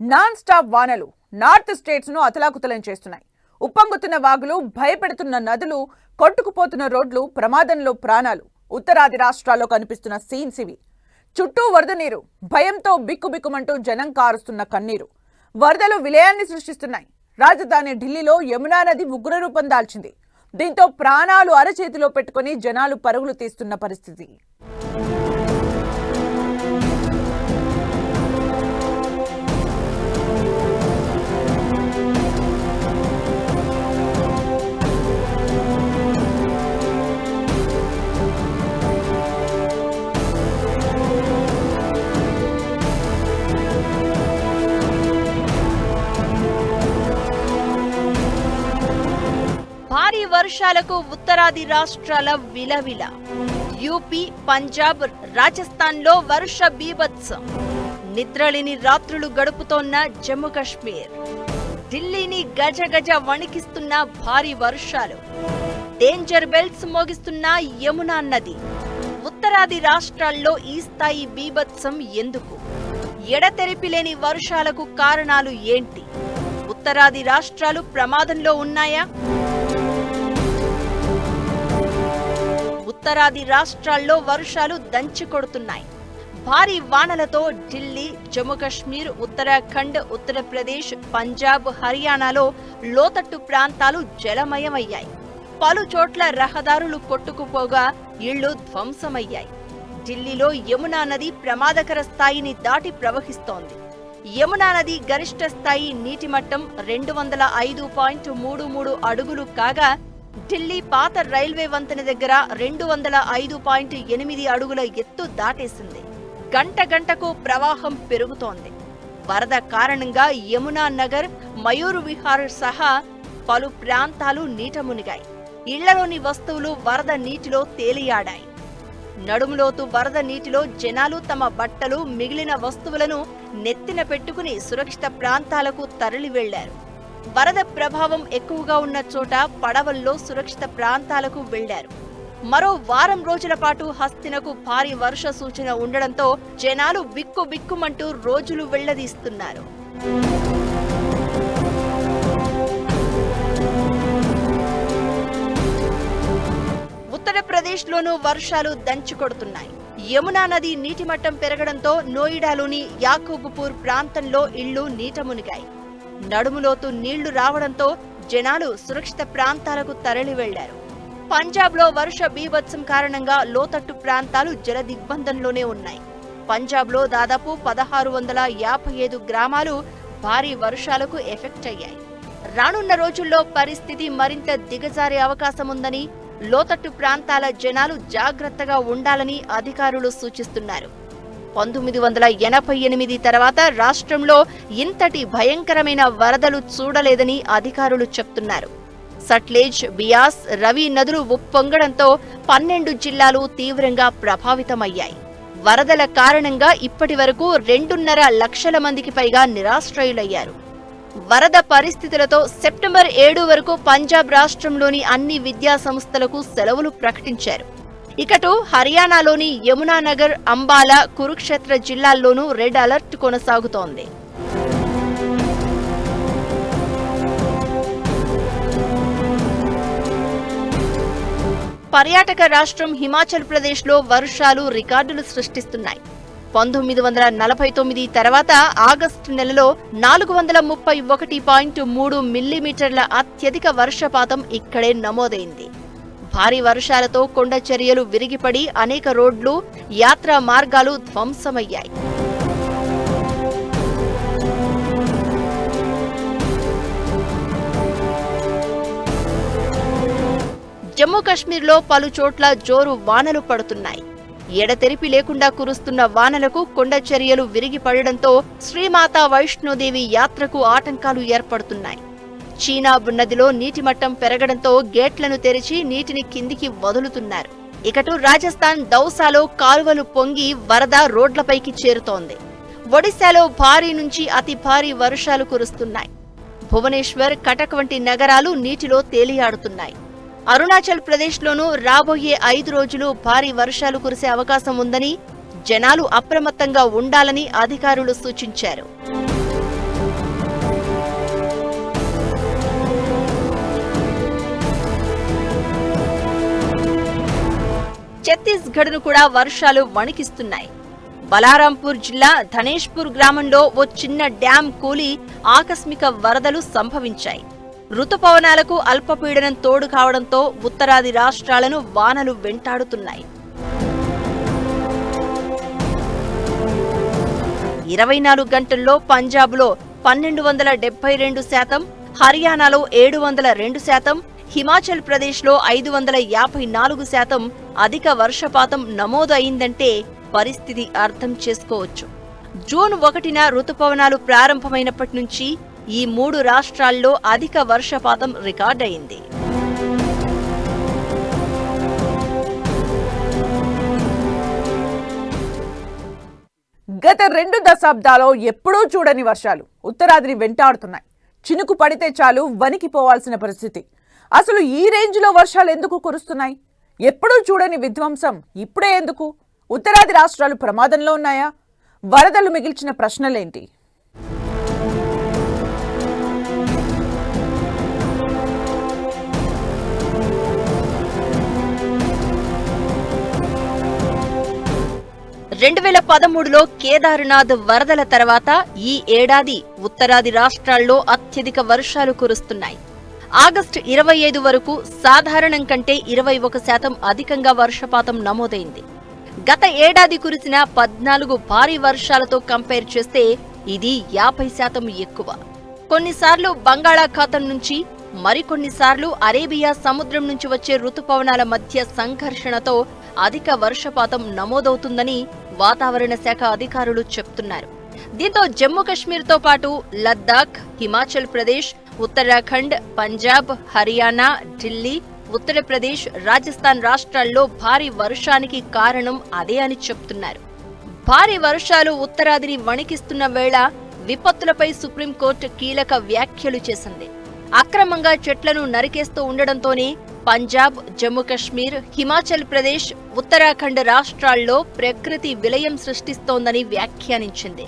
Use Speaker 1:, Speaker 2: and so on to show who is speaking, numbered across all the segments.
Speaker 1: Non stop వానలు north స్టేట్స్ను అతలాకుతలం చేస్తున్నాయి. ఉప్పొంగుతున్న వాగులు భయపెడుతున్న నదులు కొట్టుకుపోతున్న రోడ్లు ప్రమాదంలో ప్రాణాలు. ఉత్తరాది రాష్ట్రాల్లో కనిపిస్తున్న సీన్స్ ఇవి. చుట్టూ వరద నీరు భయంతో బిక్కుబిక్కుమంటూ జనం కారుస్తున్న కన్నీరు. వరదలు విలయాన్ని సృష్టిస్తున్నాయి. రాజధాని ఢిల్లీలో యమునా నది ఉగ్ర రూపం దాల్చింది. దీంతో ప్రాణాలు అరచేతిలో పెట్టుకుని జనాలు పరుగులు తీస్తున్న పరిస్థితి.
Speaker 2: భారీ వర్షాలకు ఉత్తరాది రాష్ట్రాల విలవిల. యూపీ పంజాబ్ రాజస్థాన్లో వర్ష బీభత్సం. నిద్రలేని రాత్రులు గడుపుతోన్న జమ్మూ కాశ్మీర్. ఢిల్లీని గజ గజ వణికిస్తున్న భారీ వర్షాలు. డేంజర్ బెల్ట్స్ మోగిస్తున్న యమునా నది. ఉత్తరాది రాష్ట్రాల్లో ఈ స్థాయి బీభత్సం ఎందుకు? ఎడతెరిపిలేని వర్షాలకు కారణాలు ఏంటి? ఉత్తరాది రాష్ట్రాలు ప్రమాదంలో ఉన్నాయా? ఉత్తరాది రాష్ట్రాల్లో వర్షాలు దంచి కొడుతున్నాయి. భారీ వానలతో ఢిల్లీ జమ్మూ కాశ్మీర్ ఉత్తరాఖండ్ ఉత్తరప్రదేశ్ పంజాబ్ హర్యానాలో లోతట్టు ప్రాంతాలు జలమయమయ్యాయి. పలు చోట్ల రహదారులు కొట్టుకుపోగా ఇళ్ళు ధ్వంసమయ్యాయి. ఢిల్లీలో యమునా నది ప్రమాదకర స్థాయిని దాటి ప్రవహిస్తోంది. యమునా నది గరిష్ట స్థాయి నీటి మట్టం రెండు వందల ఐదు పాయింట్ మూడు మూడు అడుగులు కాగా ఢిల్లీ పాత రైల్వే వంతెన దగ్గర రెండు వందల ఐదు పాయింట్ ఎనిమిది అడుగుల ఎత్తు దాటేసింది. గంట గంటకు ప్రవాహం పెరుగుతోంది. వరద కారణంగా యమునా నగర్ మయూర్ విహార్ సహా పలు ప్రాంతాలు నీట మునిగాయి ఇళ్ళలోని వస్తువులు వరద నీటిలో తేలియాడాయి. నడుములోతు వరద నీటిలో జనాలు తమ బట్టలు మిగిలిన వస్తువులను నెత్తిన పెట్టుకుని సురక్షిత ప్రాంతాలకు తరలి వెళ్ళారు వరద ప్రభావం ఎక్కువగా ఉన్న చోట పడవల్లో సురక్షిత ప్రాంతాలకు వెళ్ళారు మరో వారం రోజుల పాటు హస్తినకు భారీ వర్ష సూచన ఉండడంతో జనాలు బిక్కు బిక్కుమంటూ రోజులు వెళ్ళదీస్తున్నారు. ఉత్తరప్రదేశ్లోనూ వర్షాలు దంచుకొడుతున్నాయి. యమునా నది నీటి మట్టం పెరగడంతో నోయిడాలోని యాకూబుపూర్ ప్రాంతంలో ఇళ్ళు నీట మునిగాయి. నడుములోతు నీళ్ళు రావడంతో జనాలు సురక్షిత ప్రాంతాలకు తరలి వెళ్ళారు పంజాబ్లో వర్ష బీభత్సం కారణంగా లోతట్టు ప్రాంతాలు జల దిగ్బంధంలోనే ఉన్నాయి. పంజాబ్లో దాదాపు పదహారు వందల యాభై ఐదు గ్రామాలు భారీ వర్షాలకు ఎఫెక్ట్ అయ్యాయి. రానున్న రోజుల్లో పరిస్థితి మరింత దిగజారే అవకాశం ఉందని లోతట్టు ప్రాంతాల జనాలు జాగ్రత్తగా ఉండాలని అధికారులు సూచిస్తున్నారు. పంతొమ్మిది వందల ఎనభై ఎనిమిది తర్వాత రాష్ట్రంలో ఇంతటి భయంకరమైన వరదలు చూడలేదని అధికారులు చెప్తున్నారు. సట్లేజ్ బియాస్ రవి నదులు ఉప్పొంగడంతో పన్నెండు జిల్లాలు తీవ్రంగా ప్రభావితమయ్యాయి. వరదల కారణంగా ఇప్పటి వరకు రెండున్నర లక్షల మందికి పైగా నిరాశ్రయులయ్యారు. వరద పరిస్థితులతో సెప్టెంబర్ ఏడు వరకు పంజాబ్ రాష్ట్రంలోని అన్ని విద్యా సంస్థలకు సెలవులు ప్రకటించారు. ఇకటు హర్యానాలోని యమునానగర్ అంబాలా కురుక్షేత్ర జిల్లాల్లోనూ రెడ్ అలర్ట్ కొనసాగుతోంది. పర్యాటక రాష్ట్రం హిమాచల్ ప్రదేశ్లో వర్షాలు రికార్డులు సృష్టిస్తున్నాయి. పంతొమ్మిది వందల నలభై తొమ్మిది తర్వాత ఆగస్టు నెలలో నాలుగు వందల ముప్పై ఒకటి పాయింట్ మూడు మిల్లీమీటర్ల అత్యధిక వర్షపాతం ఇక్కడే నమోదైంది. భారీ వర్షాలతో కొండ చర్యలు విరిగిపడి అనేక రోడ్లు యాత్రా మార్గాలు ధ్వంసమయ్యాయి. జమ్మూ కాశ్మీర్లో పలు చోట్ల జోరు వానలు పడుతున్నాయి. ఎడతెరిపి లేకుండా కురుస్తున్న వానలకు కొండ చర్యలు విరిగిపడడంతో శ్రీమాతా వైష్ణోదేవి యాత్రకు ఆటంకాలు ఏర్పడుతున్నాయి. చీనాబ్ నదిలో నీటి మట్టం పెరగడంతో గేట్లను తెరిచి నీటిని కిందికి వదులుతున్నారు. ఇకటు రాజస్థాన్ దౌసాలో కాలువలు పొంగి వరద రోడ్లపైకి చేరుతోంది. ఒడిశాలో భారీ నుంచి అతి భారీ వర్షాలు కురుస్తున్నాయి. భువనేశ్వర్ కటక్ వంటి నగరాలు నీటిలో తేలియాడుతున్నాయి. అరుణాచల్ ప్రదేశ్లోనూ రాబోయే ఐదు రోజులు భారీ వర్షాలు కురిసే అవకాశం ఉందని జనాలు అప్రమత్తంగా ఉండాలని అధికారులు సూచించారు. ఛత్తీస్గఢ్ను కూడా వర్షాలు వణికిస్తున్నాయి. బలారాంపూర్ జిల్లా ధనేష్పూర్ గ్రామంలో ఓ చిన్న డ్యాం కూలి ఆకస్మిక వరదలు సంభవించాయి. రుతుపవనాలకు అల్పపీడనం తోడు కావడంతో ఉత్తరాది రాష్ట్రాలను వానలు వెంటాడుతున్నాయి. ఇరవై నాలుగు గంటల్లో పంజాబ్లో పన్నెండు వందల డెబ్బై రెండు శాతం హర్యానాలో ఏడు వందల రెండు శాతం హిమాచల్ ప్రదేశ్లో ఐదు వందల యాభై నాలుగు శాతం అధిక వర్షపాతం నమోదు అయిందంటే పరిస్థితి అర్థం చేసుకోవచ్చు. జూన్ ఒకటిన రుతుపవనాలు ప్రారంభమైనప్పటి నుంచి ఈ మూడు రాష్ట్రాల్లో అధిక వర్షపాతం రికార్డయింది.
Speaker 1: గత రెండు దశాబ్దాలో ఎప్పుడూ చూడని వర్షాలు ఉత్తరాదిని వెంటాడుతున్నాయి. చినుకు పడితే చాలు వణికిపోవాల్సిన పరిస్థితి. అసలు ఈ రేంజ్లో వర్షాలు ఎందుకు కురుస్తున్నాయి? ఎప్పుడూ చూడని విధ్వంసం ఇప్పుడే ఎందుకు? ఉత్తరాది రాష్ట్రాలు ప్రమాదంలో ఉన్నాయా? వరదలు మిగిల్చిన ప్రశ్నలేంటి?
Speaker 2: రెండు వేల పదమూడులో కేదార్నాథ్ వరదల తర్వాత ఈ ఏడాది ఉత్తరాది రాష్ట్రాల్లో అత్యధిక వర్షాలు కురుస్తున్నాయి. ఆగస్టు ఇరవై ఐదు వరకు సాధారణం కంటే ఇరవై ఒక శాతం అధికంగా వర్షపాతం నమోదైంది. గత ఏడాది కురిసిన పద్నాలుగు భారీ వర్షాలతో కంపేర్ చేస్తే ఇది యాభై శాతం ఎక్కువ. కొన్నిసార్లు బంగాళాఖాతం నుంచి మరికొన్నిసార్లు అరేబియా సముద్రం నుంచి వచ్చే రుతుపవనాల మధ్య సంఘర్షణతో అధిక వర్షపాతం నమోదవుతుందని వాతావరణ శాఖ అధికారులు చెప్తున్నారు. దీంతో జమ్మూ కశ్మీర్తో పాటు లద్దాఖ్ హిమాచల్ ప్రదేశ్ ఉత్తరాఖండ్ పంజాబ్ హర్యానా ఢిల్లీ ఉత్తరప్రదేశ్ రాజస్థాన్ రాష్ట్రాల్లో భారీ వర్షానికి కారణం అదే అని చెప్తున్నారు. భారీ వర్షాలు ఉత్తరాదిని వణికిస్తున్న వేళ విపత్తులపై సుప్రీంకోర్టు కీలక వ్యాఖ్యలు చేసింది. అక్రమంగా చెట్లను నరికేస్తూ ఉండడంతోనే పంజాబ్ జమ్మూ కశ్మీర్ హిమాచల్ ప్రదేశ్ ఉత్తరాఖండ్ రాష్ట్రాల్లో ప్రకృతి విలయం సృష్టిస్తోందని వ్యాఖ్యానించింది.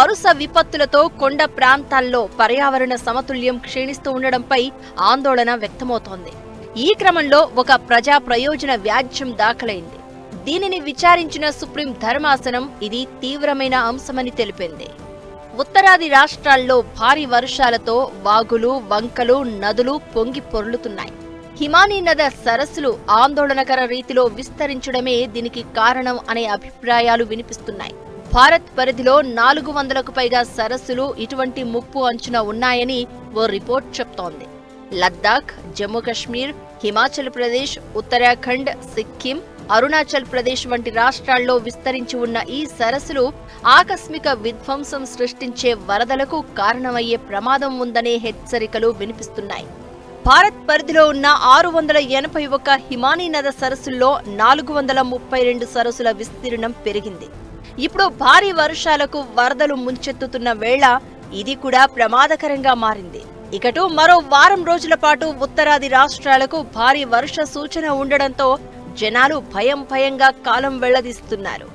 Speaker 2: వరుస విపత్తులతో కొండ ప్రాంతాల్లో పర్యావరణ సమతుల్యం క్షీణిస్తూ ఉండడంపై ఆందోళన వ్యక్తమవుతోంది. ఈ క్రమంలో ఒక ప్రజా ప్రయోజన వ్యాజ్యం దాఖలైంది. దీనిని విచారించిన సుప్రీం ధర్మాసనం ఇది తీవ్రమైన అంశమని తెలిపింది. ఉత్తరాది రాష్ట్రాల్లో భారీ వర్షాలతో వాగులు వంకలు నదులు పొంగి పొర్లుతున్నాయి. హిమానీ నద సరస్సులు ఆందోళనకర రీతిలో విస్తరించడమే దీనికి కారణం అనే అభిప్రాయాలు వినిపిస్తున్నాయి. భారత్ పరిధిలో నాలుగు వందలకు పైగా సరస్సులు ఇటువంటి ముప్పు అంచున ఉన్నాయని ఓ రిపోర్ట్ చెప్తోంది. లద్దాఖ్ జమ్మూ కశ్మీర్ హిమాచల్ ప్రదేశ్ ఉత్తరాఖండ్ సిక్కిం అరుణాచల్ ప్రదేశ్ వంటి రాష్ట్రాల్లో విస్తరించి ఉన్న ఈ సరస్సులు ఆకస్మిక విధ్వంసం సృష్టించే వరదలకు కారణమయ్యే ప్రమాదం ఉందనే హెచ్చరికలు వినిపిస్తున్నాయి. భారత్ పరిధిలో ఉన్న ఆరు వందల ఎనభై ఒక్క హిమానీ నద సరస్సుల్లో నాలుగు వందల ముప్పై రెండు సరస్సుల విస్తీర్ణం పెరిగింది. ఇప్పుడు భారీ వర్షాలకు వరదలు ముంచెత్తుతున్న వేళ ఇది కూడా ప్రమాదకరంగా మారింది. ఇకటు మరో వారం రోజుల పాటు ఉత్తరాది రాష్ట్రాలకు భారీ వర్ష సూచన ఉండడంతో జనాలు భయం భయంగా కాలం వెళ్ళదీస్తున్నారు.